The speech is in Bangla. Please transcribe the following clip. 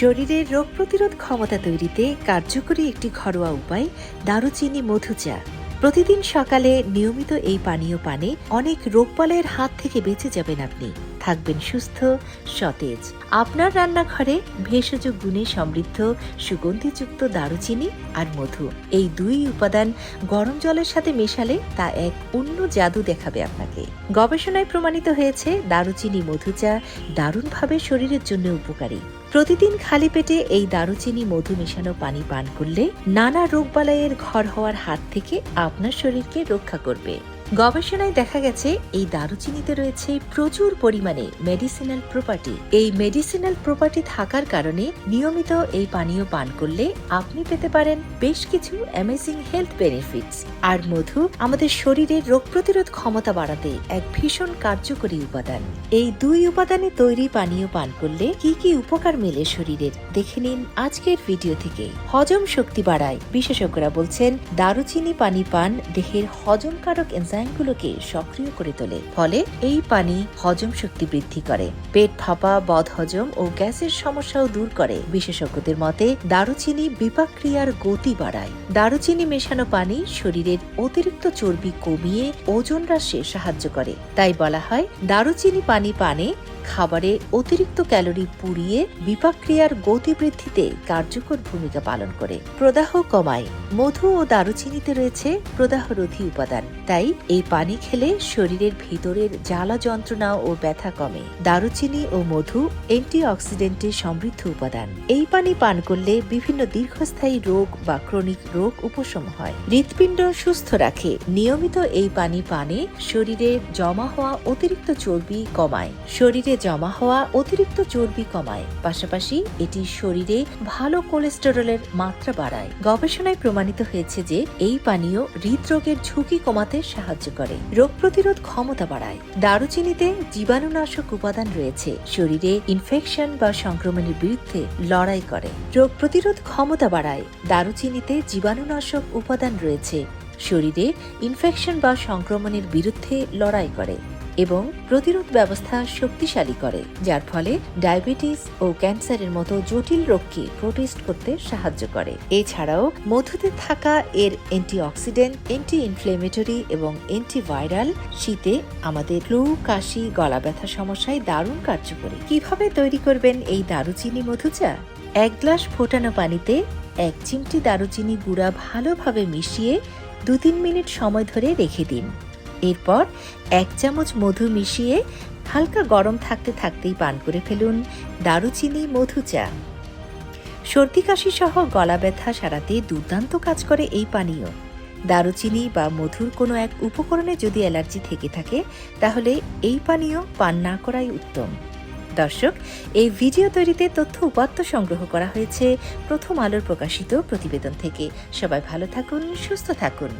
শরীরের রোগ প্রতিরোধ ক্ষমতা তৈরিতে কার্যকরী একটি ঘরোয়া উপায়, দারুচিনি মধু চা। প্রতিদিন সকালে নিয়মিত এই পানীয় পানে অনেক রোগ হাত থেকে বেঁচে যাবেন আপনি। থাকবেন সুস্থ, সতেজ। আপনার রান্নাঘরে ভেষজ গুণে সমৃদ্ধ, সুগন্ধিযুক্ত দারুচিনি আর মধু। এই দুই উপাদান গরম জলের সাথে মেশালে তা এক অন্য জাদু দেখাবে আপনাকে। গবেষণায় প্রমাণিত হয়েছে, দারুচিনি মধু চা দারুণভাবে শরীরের জন্য উপকারী। প্রতিদিন খালি পেটে এই দারুচিনি মধু মেশানো পানি পান করলে নানা রোগবালয়ের ঘর হওয়ার হাত থেকে আপনার শরীরকে রক্ষা করবে। গবেষণায় দেখা গেছে, এই দারুচিনিতে রয়েছে প্রচুর পরিমাণে মেডিসিনাল প্রপার্টি এই মেডিসিনাল প্রপার্টি থাকার কারণে নিয়মিত এই পানীয় পান করলে আপনি পেতে পারেন বেশ কিছু অ্যামেজিং হেলথ বেনিফিটস আর মধু আমাদের শরীরের রোগ প্রতিরোধ ক্ষমতা বাড়াতে এক ভীষণ কার্যকরী উপাদান। এই দুই উপাদানে তৈরি পানীয় পান করলে কি কি উপকার মেলে শরীরের, দেখে নিন আজকের ভিডিও থেকে। হজম শক্তি বাড়ায়। বিশেষজ্ঞরা বলছেন, দারুচিনি পানি পান দেহের হজমকারক এনজাইমগুলোকে সক্রিয় করে তোলে। ফলে এই পানি হজম শক্তি বৃদ্ধি করে। পেট ফাঁপা বদহজম ও গ্যাসের সমস্যাও দূর করে। বিশেষজ্ঞদের মতে, দারুচিনি বিপাক্রিয়ার গতি বাড়ায়। দারুচিনি মেশানো পানি শরীরের অতিরিক্ত চর্বি কমিয়ে ওজন হ্রাসে সাহায্য করে। তাই বলা হয়, দারুচিনি পানি পানে খাবারে অতিরিক্ত ক্যালোরি পুড়িয়ে বিপাক্রিয়ার গতি বৃদ্ধিতে কার্যকর ভূমিকা পালন করে। প্রদাহ কমায়। মধু ও দারুচিনিতে রয়েছে প্রদাহরোধী উপাদান। তাই এই পানি খেলে শরীরের ভিতরের জ্বালা যন্ত্রণা ও ব্যথা কমে। দারুচিনি ও মধু অ্যান্টিঅক্সিডেন্টে সমৃদ্ধ উপাদান। এই পানি পান করলে বিভিন্ন দীর্ঘস্থায়ী রোগ বা ক্রনিক রোগ উপশম হয়। হৃৎপিণ্ড সুস্থ রাখে। নিয়মিত এই পানি পানে শরীরে জমা হওয়া অতিরিক্ত চর্বি কমায়। শরীরে জমা হওয়া অতিরিক্ত চর্বি কমায়। পাশাপাশি এটি শরীরে ভালো কোলেস্টেরলের মাত্রা বাড়ায়। গবেষণায় প্রমাণিত হয়েছে যে এই পানীয় হৃদরোগের ঝুঁকি কমাতে সাহায্য করে, রোগ প্রতিরোধ ক্ষমতা বাড়ায়। দারুচিনিতে জীবাণুনাশক উপাদান রয়েছে, শরীরে ইনফেকশন বা সংক্রমণের বিরুদ্ধে লড়াই করে। রোগ প্রতিরোধ ক্ষমতা বাড়ায়, দারুচিনিতে জীবাণুনাশক উপাদান রয়েছে, শরীরে ইনফেকশন বা সংক্রমণের বিরুদ্ধে লড়াই করে। এবং প্রতিরোধ ব্যবস্থা শক্তিশালী করে, যার ফলে ডায়াবেটিস ও ক্যান্সারের মতো জটিল রোগকে প্রোটেস্ট করতে সাহায্য করে। এছাড়াও মধুতে থাকা এর অ্যান্টিঅক্সিডেন্ট অ্যান্টি ইনফ্লেমেটরি এবং অ্যান্টিভাইরাল শীতে আমাদের ফ্লু, কাশি, গলা ব্যথা সমস্যায় দারুণ কার্যকরী। কীভাবে তৈরি করবেন এই দারুচিনি মধু চা এক গ্লাস ফোটানো পানিতে এক চিমটি দারুচিনি গুঁড়া ভালোভাবে মিশিয়ে দু তিন মিনিট সময় ধরে রেখে দিন। এরপর এক চামচ মধু মিশিয়ে হালকা গরম থাকতে থাকতেই পান করে ফেলুন দারুচিনি, মধু চা। সর্দি, কাশি সহ গলা ব্যথা সারাতে দুর্দান্ত কাজ করে এই পানীয়। দারুচিনি বা মধুর কোনো এক উপকরণে যদি অ্যালার্জি থেকে থাকে, তাহলে এই পানীয় পান না করাই উত্তম। দর্শক, এই ভিডিও তৈরিতে তথ্য উপাত্ত সংগ্রহ করা হয়েছে প্রথম আলোর প্রকাশিত প্রতিবেদন থেকে। সবাই ভালো থাকুন, সুস্থ থাকুন।